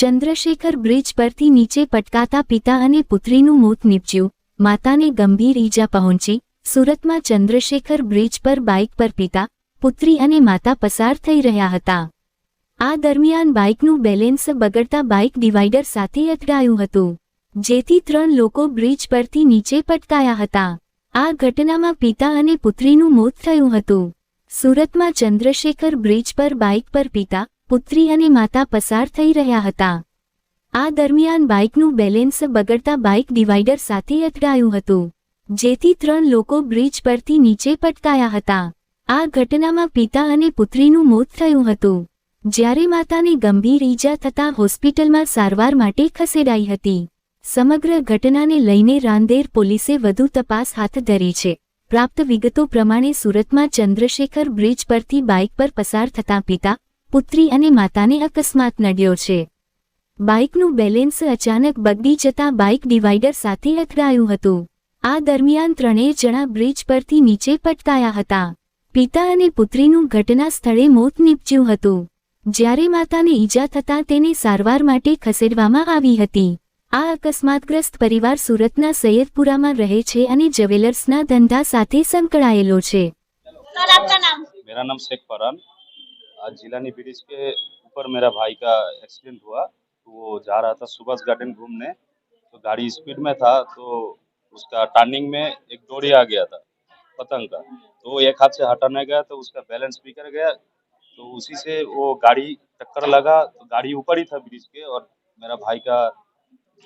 Chandrashekhar bridge પરથી નીચે પટકાતા પિતા અને પુત્રીનું મોત નીપજ્યું. માતાને ગંભીર ઈજા પહોંચી. સુરતમાં ચંદ્રશેખર બ્રિજ પર બાઇક પર પિતા, પુત્રી અને માતા પસાર થઈ રહ્યા હતા. આ દરમિયાન બાઇકનું બેલેન્સ બગડતા બાઇક ડિવાઈડર સાથે અથડાયું હતું, જેથી ત્રણ લોકો બ્રિજ પરથી નીચે પટકાયા હતા. આ ઘટનામાં પિતા અને પુત્રીનું મોત થયું હતું. સુરતમાં ચંદ્રશેખર બ્રિજ પર બાઇક પર પિતા પુત્રી અને માતા પસાર થઈ રહ્યા હતા. આ દરમિયાન બાઇકનું બેલેન્સ બગડતા બાઇક ડિવાઈડર સાથે અથડાયું હતું, જેથી ત્રણ લોકો બ્રિજ પરથી નીચે પટકાયા હતા. આ ઘટનામાં પિતા અને પુત્રીનું મોત થયું હતું, જ્યારે માતાને ગંભીર ઈજા થતાં હોસ્પિટલમાં સારવાર માટે ખસેડાઈ હતી. સમગ્ર ઘટનાને લઈને રાંદેર પોલીસે વધુ તપાસ હાથ ધરી છે. પ્રાપ્ત વિગતો પ્રમાણે સુરતમાં ચંદ્રશેખર બ્રિજ પરથી બાઇક પર પસાર થતાં પિતા પુત્રી અને માતાને અકસ્માત નડ્યો છે. બાઇકનું બેલેન્સ અચાનક બગડી જતાં બાઇક ડિવાઇડર સાથે અથડાયું હતું. આ દરમિયાન ત્રણેય જણા બ્રિજ પરથી નીચે પટકાયા હતા. પિતા અને પુત્રીનું ઘટના સ્થળે મોત નીપજ્યું હતું. જ્યારે માતાને ઈજા થતાં તેને સારવાર માટે ખસેડવામાં આવી હતી. આ અકસ્માતગ્રસ્ત પરિવાર સુરતના સૈયદપુરામાં રહે છે અને જ્વેલર્સના ધંધા સાથે સંકળાયેલો છે. મેરા નામ શેખ ફરહાન. आज जिलानी ब्रिज के ऊपर मेरा भाई का एक्सीडेंट हुआ तो वो जा रहा था सुभाष गार्डन घूमने। तो गाड़ी स्पीड में था तो उसका टर्निंग में एक डोरी आ गया था, पतंग का। तो वो एक हाथ से हटाने गया तो उसका बैलेंस बिगड़ गया। तो उसी से वो गाड़ी टक्कर लगा तो गाड़ी ऊपर ही था ब्रिज के और मेरा भाई का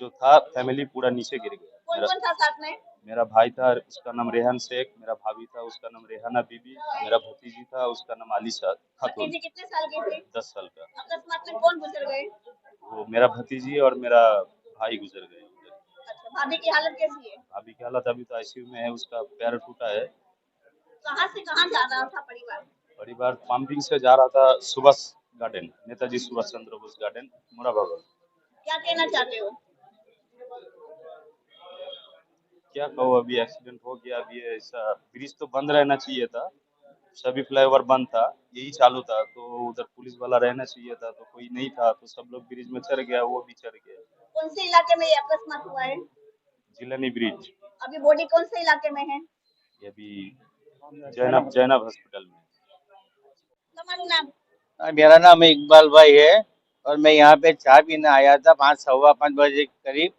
जो था, फैमिली पूरा नीचे गिर गया। कौन कौन था साथ में? मेरा भाई था उसका नाम रेहान शेख मेरा भाभी था उसका नाम रेहाना बीबी मेरा भतीजी था उसका नाम आलिशा खातून भतीजी कितने साल की थी? दस साल का। अकस्मात में कौन गुजर गए? वो मेरा भतीजी और मेरा भाई गुजर गए। अच्छा भाभी की हालत कैसी है? भाभी की हालत अभी तो आईसीयू में है उसका पैर टूटा है। कहाँ से कहाँ जा रहा था परिवार? परिवार पंपिंग से जा रहा था सुभाष गार्डन नेताजी सुभाष चंद्र बोस गार्डन मुराबाग क्या कहना चाहते हो? क्या कहो अभी एक्सीडेंट हो गया अभी ऐसा ब्रिज तो बंद रहना चाहिए था। सभी फ्लाईओवर बंद था यही चालू था। तो उधर पुलिस वाला रहना चाहिए था तो कोई नहीं था तो सब लोग ब्रिज में चढ़ गया वो भी चढ़ गया। कौन से इलाके में अकस्मात हुआ है? जिलनी ब्रिज अभी बॉडी कौन से इलाके में है? ये अभी जैनब जैनब हॉस्पिटल में। हाँ, मेरा नाम इकबाल भाई है और मैं यहाँ पे चाय पीने आया था पाँच सवा पाँच बजे के करीब।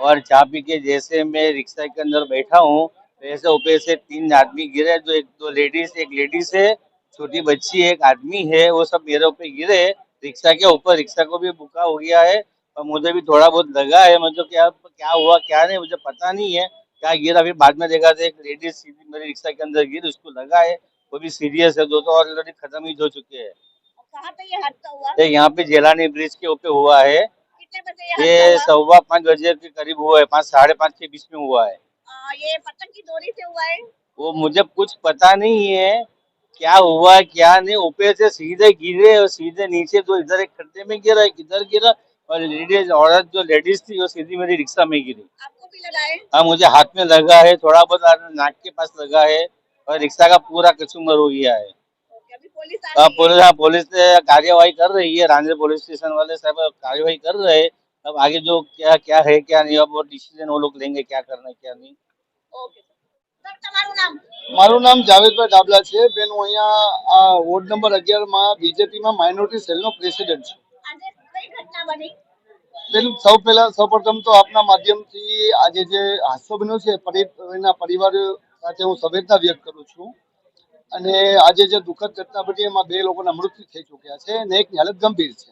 और चाय पी के जैसे मैं रिक्शा के अंदर बैठा हूँ तो ऐसे ऊपर से तीन आदमी गिरे जो एक दो लेडीज़ एक लेडीज़ है छोटी बच्ची है, एक आदमी है वो सब मेरे ऊपर गिरे रिक्शा के ऊपर रिक्शा को भी बुका हो गया है और मुझे भी थोड़ा बहुत लगा है मुझे क्या क्या हुआ क्या नहीं मुझे पता नहीं है क्या गिरा। फिर बाद में देखा था एक लेडीज़ सीधी मेरी रिक्शा के अंदर गिर उसको लगा है वो भी सीरियस है दो तो ऑलरेडी खत्म ही हो चुके हैं। कहाँ पे ये हादसा हुआ? ये यहाँ पे जेलानी ब्रिज के ऊपर हुआ है बजे ये सवा पाँच बजे के करीब हुआ है पाँच साढ़े पाँच के बीच में हुआ है। आ, ये पतंग की डोरी से हुआ है? वो मुझे कुछ पता नहीं है क्या हुआ क्या नहीं ऊपर से सीधे गिरे और सीधे नीचे तो इधर एक खड्डे में गिरा एक इधर गिरा और लेडीज़ औरत जो लेडीज़ थी वो सीधी मेरी रिक्शा में गिरी। आपको भी लगा है? हाँ मुझे हाथ में लगा है थोड़ा बहुत नाक के पास लगा है और रिक्शा का पूरा कचूमर हो गया है। ओके, अभी पुलिस आ हाँ गई है। पुलिस हाँ पुलिस ने कार्यवाही कर रही है रांझे पुलिस स्टेशन वाले साहब कार्यवाही कर रहे हैं अब आगे जो क्या क्या है क्या नहीं अब वो डिसीजन वो लोग लेंगे क्या करना है क्या नहीं ઓકે સર તમારું નામ મારું નામ જાવેદભાઈ ડાબલા છે બેન હું અહીંયા આ વોર્ડ નંબર અગિયારમાં બીજેપીમાં માઇનોરિટી સેલનો પ્રેસિડેન્ટ છું આજે કઈ ઘટના બની બેન સૌ પહેલા સૌપ્રથમ તો આપના માધ્યમથી આજે જે હાદસો બન્યો છે પરી- એના પરિવાર સાથે હું સંવેદના વ્યક્ત કરું છું અને આજે જે દુઃખદ ઘટના બની એમાં બે લોકોના મૃત્યુ થઈ ચૂક્યા છે અને એકની હાલત ગંભીર છે.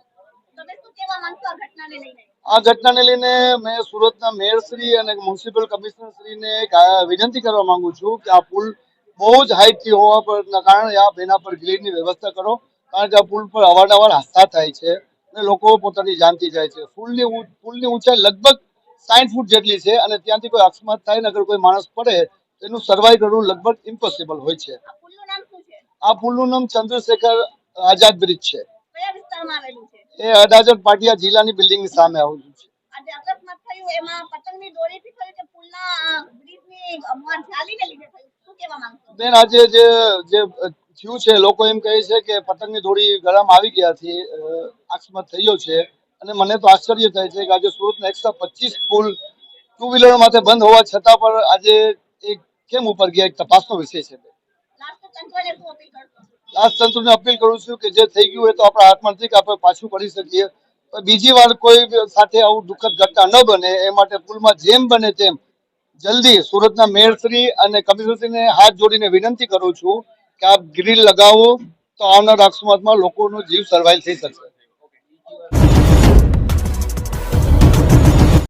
આ ઘટનાને લઈને? મેં સુરતના મેયરશ્રી અને મ્યુનિસિપલ કમિશનર શ્રીને વિનંતી કરવા માંગુ છું કે આ પુલ બહુ જ હાઈટથી હોવા પરના કારણે આ બેના પર ગ્રીડની વ્યવસ્થા કરો કારણ કે આ પુલ પર અવારનવાર હાદસા થાય છે અને લોકો પોતાની જાનથી જાય છે. પુલની પુલની ઊંચાઈ લગભગ સાઠ ફૂટ જેટલી છે અને ત્યાંથી કોઈ અકસ્માત થાય ને અગર કોઈ માણસ પડે તો એનું સર્વાઈવ કરવું લગભગ ઇમ્પોસિબલ હોય છે. આ પુલનું નામ ચંદ્રશેખર આઝાદ બ્રિજ છે. એ અડાજણ પાટિયા જિલ્લાની બિલ્ડિંગ સામે આવેલું છે. બેન આજે જે જે થયું છે લોકો એમ કહે છે કે પતંગની દોરી ગળામાં આવી ગયાથી અકસ્માત થયો છે. અને મને તો આશ્ચર્ય થાય છે કે આજે સુરતના એકસો પચીસ પુલ ટુ વ્હીલર માટે બંધ હોવા છતાં પણ આજે એ કેમ ઉપર ગયા એક તપાસનો વિષય છે તંત્રને અપીલ કરું છું કે જે થઈ ગયું હોય તો આપણા હાથમાં નથી કે આપણે પાછું કરી શકીએ. બીજી વાર કોઈ સાથે આવું દુઃખદ ઘટના ન બને, એ માટે પુલમાં જેમ બને તેમ જલ્દી સુરતના મેયરશ્રી અને કમિશનરશ્રીને હાથ જોડીને વિનંતી કરું છું કે આપ ગ્રીલ લગાવો તો આવનાર અકસ્માતમાં લોકોનો જીવ સર્વાઈવ થઈ શકશે.